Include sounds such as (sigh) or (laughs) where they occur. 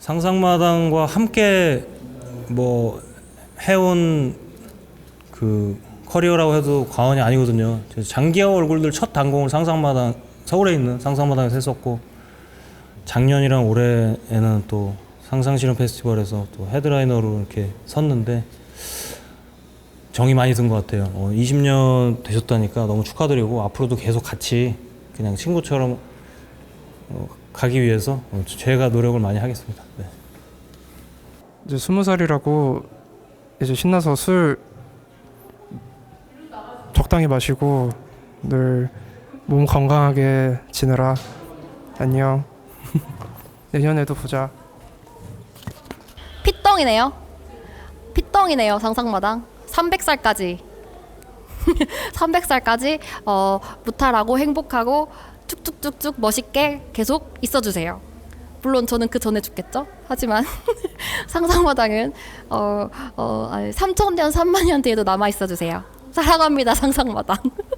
상상마당과 함께 뭐 해온 그 커리어라고 해도 과언이 아니거든요. 저 장기하 얼굴들 첫 단공을 상상마당 서울에 있는 상상마당에서 했었고 작년이랑 올해에는 또 상상실험 페스티벌에서 또 헤드라이너로 이렇게 섰는데 정이 많이 든 것 같아요. 어, 20년 되셨다니까 너무 축하드리고 앞으로도 계속 같이 그냥 친구처럼 어, 가기 위해서 어, 제가 노력을 많이 하겠습니다. 네. 이제 스무 살이라고 이제 신나서 술 적당히 마시고 늘 몸 건강하게 지내라. 안녕. (laughs) 내년에도 보자. 피덩이네요. 피덩이네요. 상상마당. 300살까지. 300살까지 (laughs) 어, 무탈하고 행복하고 쭉쭉쭉쭉 멋있게 계속 있어 주세요. 물론 저는 그 전에 죽겠죠. 하지만 (laughs) 상상마당은 어, 어, 3천 년, 3만 년 뒤에도 남아 있어 주세요. 사랑합니다, 상상마당. (laughs)